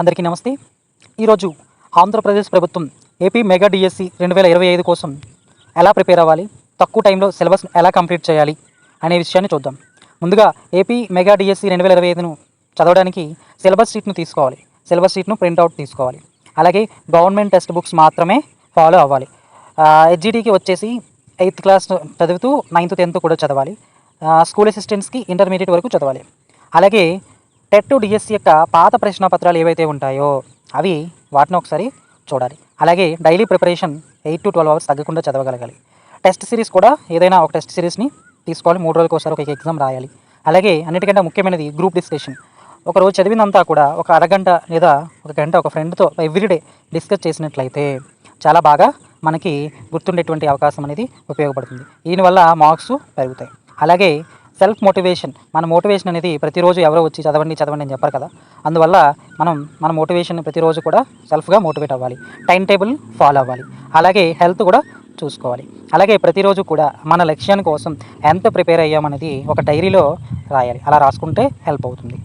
అందరికీ నమస్తే. ఈరోజు ఆంధ్రప్రదేశ్ ప్రభుత్వం ఏపీ మెగా డిఎస్సి రెండు వేల ఇరవై ఐదు కోసం ఎలా ప్రిపేర్ అవ్వాలి తక్కువ టైంలో సిలబస్ ఎలా కంప్లీట్ చేయాలి అనే విషయాన్ని చూద్దాం. ముందుగా ఏపీ మెగా డిఎస్సి రెండు వేల ఇరవై ఐదును చదవడానికి సిలబస్ షీట్ను తీసుకోవాలి. సిలబస్ షీట్ను ప్రింట్అవుట్ తీసుకోవాలి. అలాగే గవర్నమెంట్ టెక్స్ట్ బుక్స్ మాత్రమే ఫాలో అవ్వాలి. హెచ్జిటీకి వచ్చేసి ఎయిత్ క్లాస్ చదువుతూ నైన్త్ టెన్త్ కూడా చదవాలి. స్కూల్ అసిస్టెంట్స్కి ఇంటర్మీడియట్ వరకు చదవాలి. అలాగే టెట్ డిఎస్సి యొక్క పాత ప్రశ్నపత్రాలు ఏవైతే ఉంటాయో అవి వాటిని ఒకసారి చూడాలి. అలాగే daily preparation eight to twelve hours తగ్గకుండా చదవగలగాలి. టెస్ట్ సిరీస్ కూడా ఏదైనా ఒక టెస్ట్ సిరీస్ని తీసుకోవాలి మూడు రోజులకు ఒకసారి ఒక ఎగ్జామ్ రాయాలి. అలాగే అన్నిటికంటే ముఖ్యమైనది గ్రూప్ డిస్కషన్. ఒక రోజు చదివినంతా కూడా ఒక అరగంట లేదా ఒక గంట ఒక ఫ్రెండ్తో ఎవ్రీడే డిస్కస్ చేసినట్లయితే చాలా బాగా మనకి గుర్తుండేటువంటి అవకాశం అనేది ఉపయోగపడుతుంది. దీనివల్ల మార్క్స్ పెరుగుతాయి. అలాగే సెల్ఫ్ మోటివేషన్. మన మోటివేషన్ అనేది ప్రతిరోజు ఎవరో వచ్చి చదవండి చదవండి అని చెప్పారు కదా. అందువల్ల మనం మన మోటివేషన్ ప్రతిరోజు కూడా సెల్ఫ్గా మోటివేట్ అవ్వాలి. టైం టేబుల్ ఫాలో అవ్వాలి. అలాగే హెల్త్ కూడా చూసుకోవాలి. అలాగే ప్రతిరోజు కూడా మన లక్ష్యాన్ని కోసం ఎంత ప్రిపేర్ అయ్యామనేది ఒక డైరీలో రాయాలి. అలా రాసుకుంటే హెల్ప్ అవుతుంది.